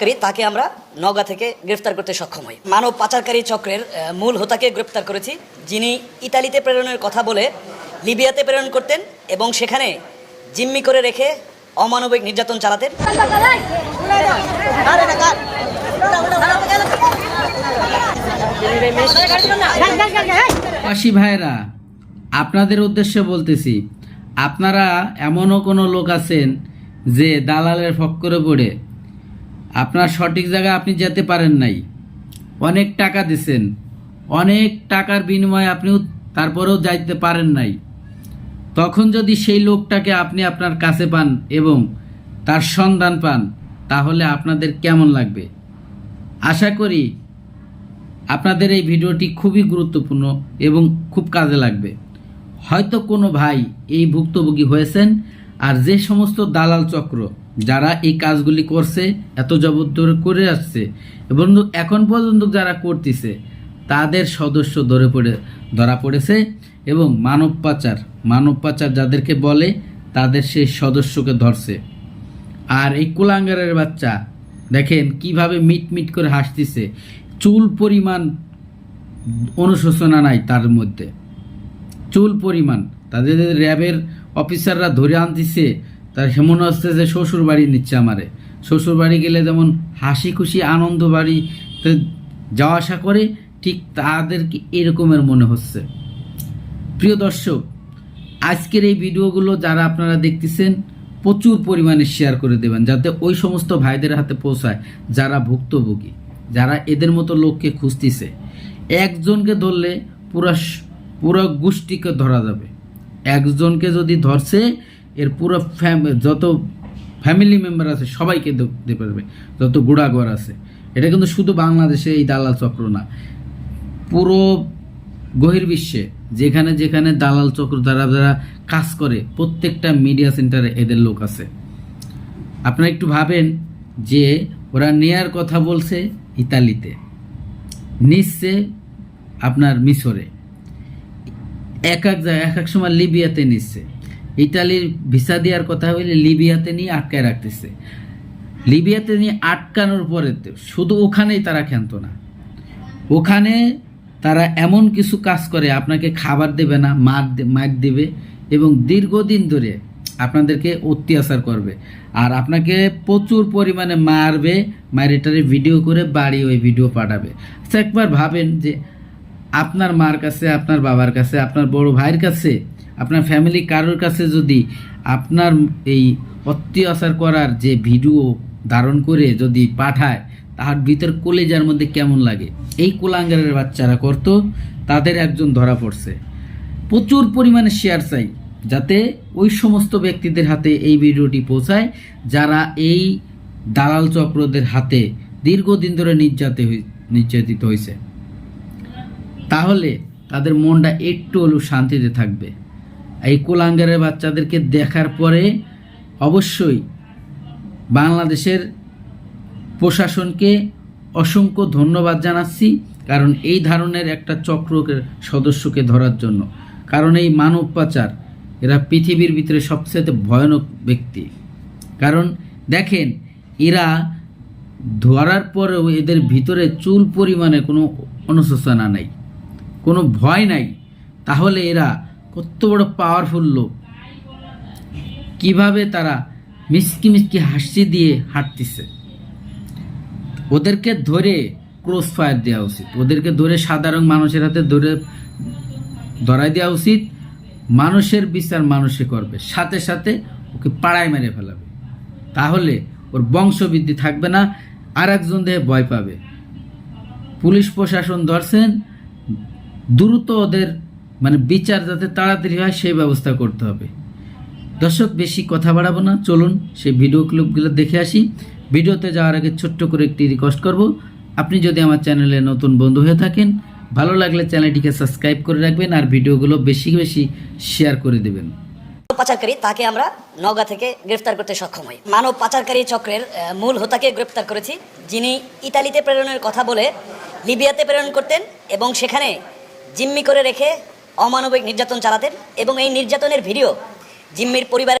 করি, তাকে আমরা নওগাঁ থেকে গ্রেফতার করতে সক্ষম হই। মানব পাচারকারী চক্রের মূল হোতাকে গ্রেফতার করেছি যিনি ইতালিতে প্রেরণের কথা বলে লিবিয়াতে প্রেরণ করতেন এবং সেখানে জিম্মি করে রেখে অমানবিক নির্যাতন চালাতেন। ভাইরা আপনাদের উদ্দেশ্যে বলতেছি আপনারা এমনও কোনো লোক আছেন যে দালালের ফক্করে পড়ে আপনার সঠিক জায়গায় আপনি যেতে পারেন নাই। অনেক টাকা দিছেন। অনেক টাকার বিনিময়ে আপনি তারপরেও যাইতে পারেন নাই। তখন যদি সেই লোকটাকে আপনি আপনার কাছে পান এবং তার সন্ধান পান, তাহলে আপনাদের কেমন লাগবে? আশা করি আপনাদের এই ভিডিওটি খুবই গুরুত্বপূর্ণ এবং খুব কাজে লাগবে। হয়তো কোনো ভাই এই ভুক্তভোগী হয়েছেন আর যে সমস্ত দালাল চক্র যারা এই কাজগুলি করছে, এত জবর ধরে করে আসছে, এবং এখন পর্যন্ত যারা করতেছে, তাদের সদস্য ধরে পড়ে, ধরা পড়েছে, এবং মানব পাচার মানব পাচার যাদেরকে বলে, তাদের সেই সদস্যকে ধরছে। আর এই কুলাঙ্গারের বাচ্চা, দেখেন কীভাবে মিট মিট করে হাসতেছে, চুল পরিমাণ অনুশোচনা নাই তার মধ্যে। চুল পরিমাণ, তাদের র্যাবের অফিসাররা ধরে আনতেছে তার মনে হচ্ছে যে শ্বশুর বাড়ি নিচ্ছে আমারে। শ্বশুর বাড়ি গেলে যেমন হাসি খুশি, আনন্দ বাড়িতে যাওয়া আসা করে, ঠিক তাদেরকে এরকমের মনে হচ্ছে। প্রিয় দর্শক, আজকের এই ভিডিওগুলো যারা আপনারা দেখতেছেন, প্রচুর পরিমাণে শেয়ার করে দেবেন, যাতে ওই সমস্ত ভাইদের হাতে পৌঁছায় যারা ভুক্তভোগী, যারা এদের মতো লোককে খুঁজতেছে। একজনকে ধরলে পুরা পুরো গোষ্ঠীকে ধরা যাবে। একজনকে যদি ধরছে এর পুরো ফ্যাম যত ফ্যামিলি মেম্বার আছে, সবাইকে ধরতে পারবে। যত গুড়াঘর আছে। এটা কিন্তু শুধু বাংলাদেশে এই দালাল চক্র না। পুরো গহির বিশ্বে যেখানে যেখানে দালাল চক্র দ্বারা যারা কাজ করে, প্রত্যেকটা মিডিয়া সেন্টারে এদের লোক আছে। আপনারা একটু ভাবেন যে ওরা নেয়ার কথা বলছে ইতালিতে। নিচ্ছে আপনার মিশরে। এক এক জায়গায় এক এক সময় লিবিয়াতে নিচ্ছে। ইতালির ভিসা দেওয়ার কথা হইলে লিবিয়াতে নিয়ে আটকায় রাখতেছে। লিবিয়াতে নিয়ে আটকানোর পরে শুধু ওখানেই তারা ক্ষান্ত না। ওখানে তারা এমন কিছু কাজ করে, আপনাকে খাবার দেবে না, মার মার দেবে এবং দীর্ঘদিন ধরে আপনাদেরকে অত্যাচার করবে। আর আপনাকে প্রচুর পরিমাণে মারবে মারেটারে ভিডিও করে বাড়ি ওই ভিডিও পাঠাবে। আচ্ছা একবার ভাবেন যে আপনার মার কাছে, আপনার বাবার কাছে, আপনার বড় ভাইয়ের কাছে আপনার ফ্যামিলি কারোর কাছে যদি আপনার এই অত্যাচার করার যে ভিডিও ধারণ করে যদি পাঠায় তাহার ভিতর কলেজার মধ্যে কেমন লাগে? এই কোলাঙ্গারের বাচ্চারা করতো, তাদের একজন ধরা পড়ছে। প্রচুর পরিমাণে শেয়ার চাই, যাতে ওই সমস্ত ব্যক্তিদের হাতে এই ভিডিওটি পৌঁছায়, যারা এই দালাল চক্রদের হাতে দীর্ঘদিন ধরে নির্যাতে নির্যাতিত হয়েছে তাহলে তাদের মনটা একটু হলেও শান্তিতে থাকবে। এই কোলাঙ্গারের বাচ্চাদেরকে দেখার পরে অবশ্যই বাংলাদেশের প্রশাসনকে অসংখ্য ধন্যবাদ জানাচ্ছি, কারণ এই ধরনের একটা চক্রকে সদস্যকে ধরার জন্য। কারণ এই মানব পাচার, এরা পৃথিবীর ভিতরে সবচেয়ে ভয়ানক ব্যক্তি। কারণ দেখেন, এরা ধরার পরেও এদের ভিতরে চুল পরিমাণে কোনো অনুশোচনা নাই, কোনো ভয় নাই। তাহলে এরা কত বড় পাওয়ারফুল লোক। কীভাবে তারা মিসকি মিসকি হাসি দিয়ে হাঁটতেছে। ওদেরকে ধরে ক্রস ফায়ার দেওয়া উচিত। ওদেরকে ধরে সাধারণ মানুষের হাতে ধরে ধরাই দেওয়া উচিত। মানুষের বিচার মানুষে করবে। সাথে সাথে ওকে পাড়ায় মেরে ফেলাবে। তাহলে ওর বংশবৃদ্ধি থাকবে না আর একজন দেহে ভয় পাবে। পুলিশ প্রশাসন ধরছেন, দ্রুত ওদের মানে বিচার যাতে তাড়াতাড়ি হয়, সেই ব্যবস্থা করতে হবে। দর্শক, বেশি কথা বাড়াবো না। চলুন সেই ভিডিও ক্লিপগুলো দেখে আসি। ভিডিওতে যাওয়ার আগে ছোট্ট করে একটি রিকোয়েস্ট করব। আপনি যদি আমার চ্যানেলে নতুন বন্ধু হয়ে থাকেন, ভালো লাগলে চ্যানেলটিকে সাবস্ক্রাইব করে রাখবেন আর ভিডিওগুলো বেশি বেশি শেয়ার করে দেবেন। পাচারকারী, তাকে আমরা নওগাঁ থেকে গ্রেফতার করতে সক্ষম হই। মানব পাচারকারী চক্রের মূল হোতাকে গ্রেফতার করেছি, যিনি ইতালিতে প্রেরণের কথা বলে লিবিয়াতে প্রেরণ করতেন এবং সেখানে জিম্মি করে রেখে অমানবিক নির্যাতন চালাতেন এবং এই নির্যাতনের ভিডিও জিম্মির পরিবার